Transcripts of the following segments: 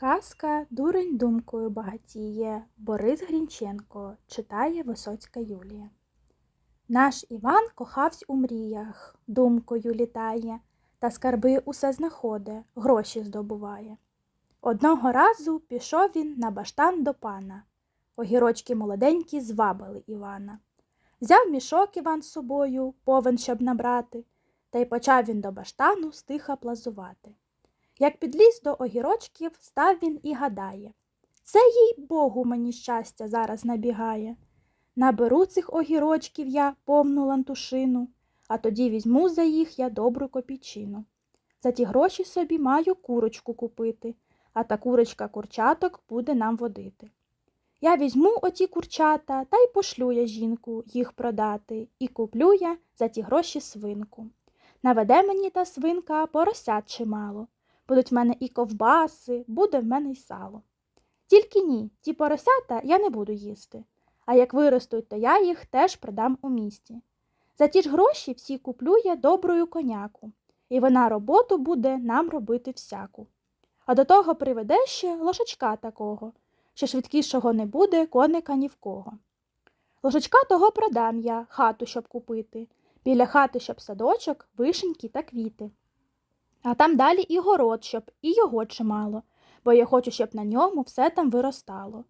Казка дурень думкою багатіє. Борис Грінченко читає Висоцька Юлія. Наш Іван кохавсь у мріях, думкою літає, та скарби усе знаходе, гроші здобуває. Одного разу пішов він на баштан до пана. Огірочки молоденькі звабили Івана. Взяв мішок Іван з собою, повен, щоб набрати, та й почав він до баштану стиха плазувати. Як підліз до огірочків, став він і гадає. Це їй Богу мені щастя зараз набігає. Наберу цих огірочків я повну лантушину, а тоді візьму за їх я добру копійчину. За ті гроші собі маю курочку купити, а та курочка курчаток буде нам водити. Я візьму оті курчата та й пошлю я жінку їх продати, і куплю я за ті гроші свинку. Наведе мені та свинка поросят чимало. Будуть в мене і ковбаси, буде в мене й сало. Тільки ні, ті поросята я не буду їсти, а як виростуть, то я їх теж продам у місті. За ті ж гроші всі куплю я добрую коняку, і вона роботу буде нам робити всяку. А до того приведе ще лошачка такого, що швидкішого не буде коника ні в кого. Лошачка того продам я, хату, щоб купити, біля хати, щоб садочок, вишеньки та квіти. А там далі і город, щоб і його чимало, бо я хочу, щоб на ньому все там виростало.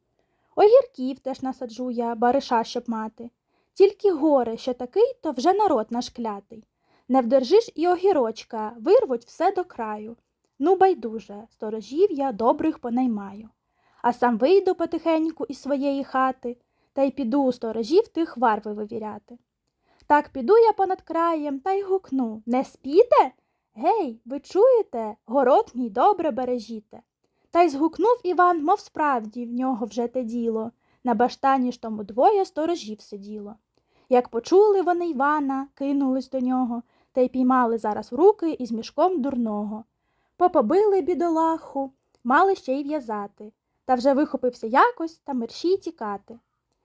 Огірків теж насаджу я, бариша, щоб мати. Тільки горе, що такий, то вже народ наш клятий. Не вдержиш і огірочка, вирвуть все до краю. Ну, байдуже, сторожів я добрих понаймаю. А сам вийду потихеньку із своєї хати та й піду у сторожів тих варви вивіряти. Так піду я понад краєм та й гукну Не спіте? Гей, ви чуєте? Город мій добре бережіте. Та й згукнув Іван, мов справді в нього вже те діло. На баштані ж тому двоє сторожів сиділо. Як почули вони Івана, кинулись до нього та й піймали зараз в руки із мішком дурного. Попобили бідолаху, мали ще й в'язати, та вже вихопився якось та мерщій тікати.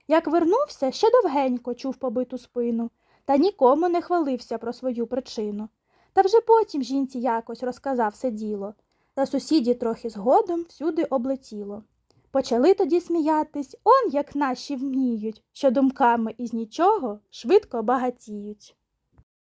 Як вернувся, ще довгенько чув побиту спину, та нікому не хвалився про свою причину. Та вже потім жінці якось розказав все діло, та сусіді трохи згодом всюди облетіло. Почали тоді сміятись, он як наші вміють, що думками із нічого швидко багатіють.